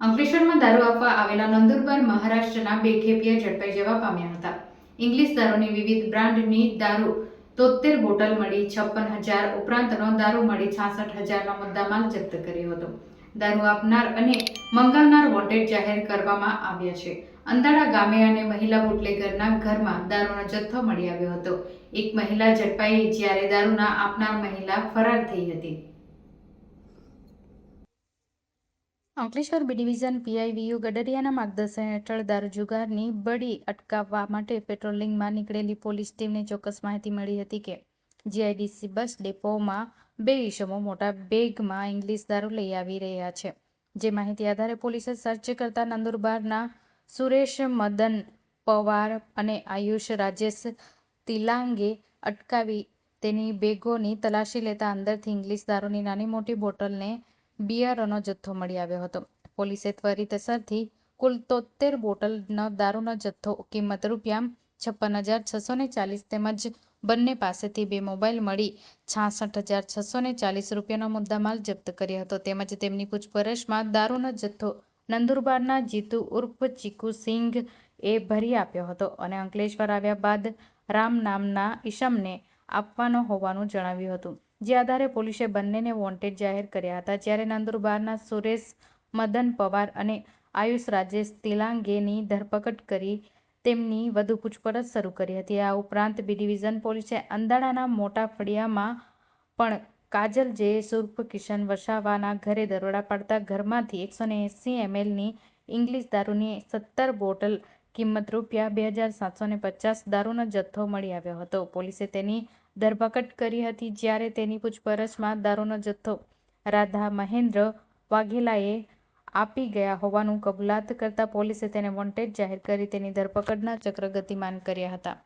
અંકલેશ્વરમાં દારૂ આપવા આવેલા નંદુરબાર મહારાષ્ટ્રના બે ખેપિયા ઝડપાઈ જવા પામ્યા હતા. ઇંગ્લિશ દારૂની વિવિધ બ્રાન્ડની દારૂ તોતેર બોટલ મળી, છપ્પન હજાર ઉપરાંતનો દારૂ મળી, છાસઠ હજારનો મુદ્દામાલ જપ્ત કર્યો હતો. દારૂ આપનાર અને મંગાવનાર વોન્ટેડ જાહેર કરવામાં આવ્યા છે. અંદાડા ગામે અને મહિલા બુટલેગરના ઘરમાં દારૂનો જથ્થો મળી આવ્યો હતો. એક મહિલા ઝડપાઈ જ્યારે દારૂના આપનાર મહિલા ફરાર થઈ હતી. અંકલેશ્વર બી ડિવિઝન પીઆઈવીયુ ગડરિયાના માર્ગદર્શન હેઠળ દારૂ જુગારની બડી અટકાવવા માટે પેટ્રોલિંગમાં નીકળેલી પોલીસ ટીમને ચોક્કસ માહિતી મળી હતી કે જીઆઈડીસી બસ ડેપોમાં બે ઈસમો મોટા બેગમાં ઇંગ્લિશ દારૂ લઈ આવી રહ્યા છે. જે માહિતી આધારે પોલીસે સર્ચ કરતા નંદુરબારના સુરેશ મદન પવાર અને આયુષ રાજેશ તિલાંગે અટકાવી તેની બેગોની તલાશી લેતા અંદરથી ઇંગ્લિશ દારૂની નાની મોટી બોટલને બિયરનો જથ્થો મળી આવ્યો હતો. પોલીસે ત્વરિત અસરથી કુલ તોતેર બોટલનો દારૂનો જથ્થો, કિંમત રૂપિયા છપ્પન હજાર છસો ને ચાલીસ તેમજ બંને પાસેથી બે મોબાઈલ મળી છાસઠ હજાર છસો ને ચાલીસ રૂપિયાનો મુદ્દામાલ જપ્ત કર્યો હતો. તેમજ તેમની પૂછપરછમાં દારૂનો જથ્થો નંદુરબારના જીતુ ઉર્ફ ચીકુ સિંઘ એ ભરી આપ્યો હતો અને અંકલેશ્વર આવ્યા બાદ રામ નામના ઈશમને આપવાનો હોવાનું જણાવ્યું હતું. જે આધારે પોલીસે બંનેને વોન્ટેડ જાહેર કર્યા હતા. જ્યારે નંદુરબારના સુરેશ, મદન પવાર અને આયુષ રાજેશ તિલાંગેની ધરપકડ કરી તેમની વધુ પૂછપરછ શરૂ કરી હતી. આ ઉપરાંત બી ડિવિઝન પોલીસે અંદાણાના મોટા ફળિયામાં પણ કાજલ જે સુર્ખ કિશન વસાવાના ઘરે દરોડા પાડતા ઘરમાંથી એકસો ને એંસી એમએલની ઇંગ્લિશ દારૂની સત્તર બોટલ કિંમત રૂપિયા બે હજાર સાતસો ને પચાસ દારૂનો જથ્થો મળી આવ્યો હતો. પોલીસે તેની ધરપકડ કરી હતી જ્યારે તેની પૂછપરછમાં દારૂનો જથ્થો રાધા મહેન્દ્ર વાઘેલાએ આપી ગયા હોવાનું કબૂલાત કરતા પોલીસે તેને વોન્ટેડ જાહેર કરી તેની ધરપકડના ચક્ર ગતિમાન કર્યા હતા.